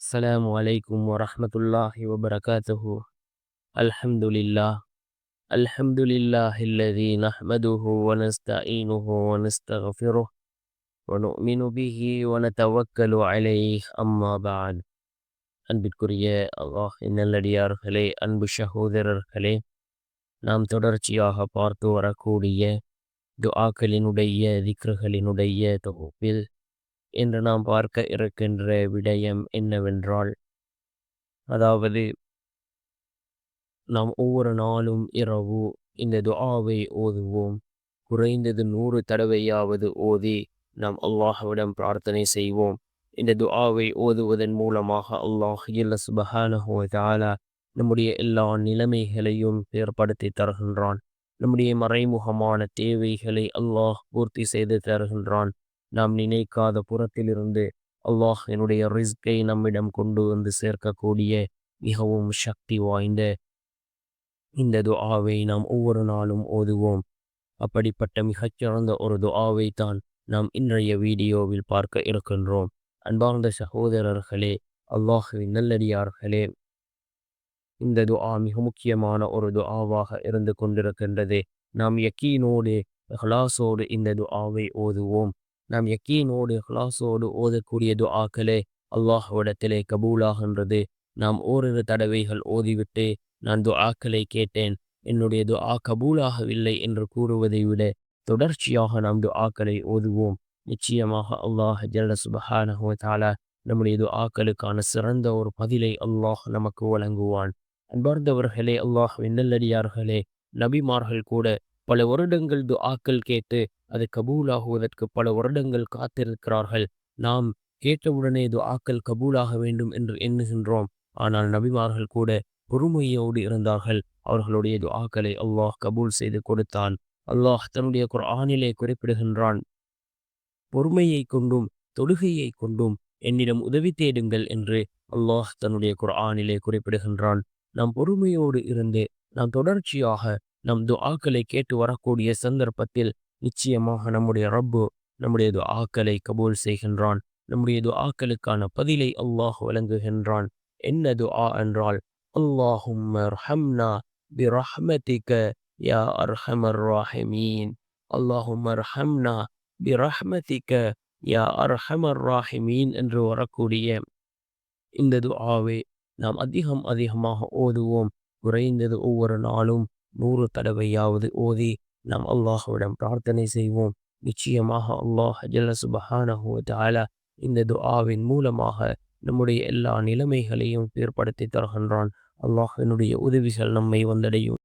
السلام عليكم ورحمة الله وبركاته الحمد لله الحمد لله الذي نحمده ونستعينه ونستغفره ونؤمن به ونتوكل عليه أما بعد அன்பிற்குரிய அல்லாஹ் நல்லடியார்களே அன்பு சகோதரர்களே நாம் தொடர்ச்சியாக பார்த்து வரக்கூடிய துஆக்களினுடைய திக்ருகளினுடைய தொகுப்பில் இன்று நாம் பார்க்க இருக்கின்ற விடயம் என்னவென்றால் அதாவது நாம் ஒவ்வொரு நாளும் இரவு இந்த துஆவை ஓதுவோம். குறைந்தது நூறு தடவையாவது ஓதி நாம் அல்லாஹ்விடம் பிரார்த்தனை செய்வோம். இந்த துஆவை ஓதுவதன் மூலமாக அல்லாஹ் இல்ல நம்முடைய எல்லா நிலைமைகளையும் ஏற்படுத்தி தருகின்றான். நம்முடைய மறைமுகமான தேவைகளை அல்லாஹ் பூர்த்தி செய்து தருகின்றான். நாம் நினைக்காத புறத்திலிருந்து அல்லாஹ் என்னுடைய ரிஸ்கை நம்மிடம் கொண்டு வந்து சேர்க்கக்கூடிய மிகவும் சக்தி வாய்ந்த இந்த துஆவை நாம் ஒவ்வொரு நாளும் ஓதுவோம். அப்படிப்பட்ட மிகச்சிறந்த ஒரு துஆவை தான் நாம் இன்றைய வீடியோவில் பார்க்க இருக்கின்றோம். அன்பார்ந்த சகோதரர்களே அல்லாஹுவின் நல்லடியார்களே இந்த துஆ மிக முக்கியமான ஒரு துஆவாக இருந்து கொண்டிருக்கின்றது. நாம் யக்கீனோடு ஹலாசோடு இந்த துஆவை ஓதுவோம். நாம் யக்கீனோடு ஹலாசோடு ஓதக்கூடிய துஆக்களே அல்லாஹ்விடத்திலே கபூலாகின்றது. நாம் ஓரிரு தடவைகள் ஓதிவிட்டு நான் துஆக்களை கேட்டேன். என்னுடைய துஆ கபூலாகவில்லை என்று கூறுவதை விட தொடர்ச்சியாக நாம் துஆக்களை ஓதுவோம். நிச்சயமாக அல்லாஹ் ஜல்ல சுபஹானஹு தஆலா நம்முடைய துஆக்களுக்கான சிறந்த ஒரு பதிலை அல்லாஹ் நமக்கு வழங்குவான். அன்பார்ந்தவர்களே அல்லாஹ் நல்லடியார்களே நபிமார்கள் கூட பல வருடங்கள் துஆக்கள் கேட்டு அது கபூலாகுவதற்கு பல வருடங்கள் காத்திருக்கிறார்கள். நாம் கேட்டவுடனே துஆக்கள் கபூலாக வேண்டும் என்று எண்ணுகின்றோம். ஆனால் நபிமார்கள் கூட பொறுமையோடு இருந்தார்கள். அவர்களுடைய துஆக்களை அல்லாஹ் கபூல் செய்து கொடுத்தான். அல்லாஹ் தன்னுடைய குர்ஆனிலே குறிப்பிடுகின்றான் பொறுமையை கொண்டும் தொழுகையை கொண்டும் என்னிடம் உதவி தேடுங்கள் என்று அல்லாஹ் தன்னுடைய குர்ஆனிலே குறிப்பிடுகின்றான். நாம் பொறுமையோடு இருந்து நாம் தொடர்ச்சியாக நம் துஆக்களை கேட்டு வரக்கூடிய சந்தர்ப்பத்தில் நிச்சயமாக நம்முடைய ரப்பு நம்முடைய துஆக்களை கபூல் செய்கின்றான். நம்முடைய துஆக்களுக்கான பதிலை அல்லாஹ் வழங்குகின்றான். என்ன துஆ என்றால் அல்லாஹும் ஹம்னா பிரஹ்மதிக யா அர்ஹமர் ராஹிமீன். அல்லாஹும் ஹம்னா பிரஹ்மதிக யா அர்ஹமர் ராஹிமீன் என்று வரக்கூடிய இந்த துஆவை நாம் அதிகம் அதிகமாக ஓதுவோம். குறைந்தது ஒவ்வொரு நாளும் நூறு தடவையாவது ஓதி நாம் அல்லாஹுவிடம் பிரார்த்தனை செய்வோம். நிச்சயமாக அல்லாஹ் ஜல்ல சுபஹானஹு இந்த துஆவின் மூலமாக நம்முடைய எல்லா நிலைமைகளையும் ஏற்படுத்தி தருகின்றான். அல்லாஹினுடைய உதவிகள் நம்மை வந்தடையும்.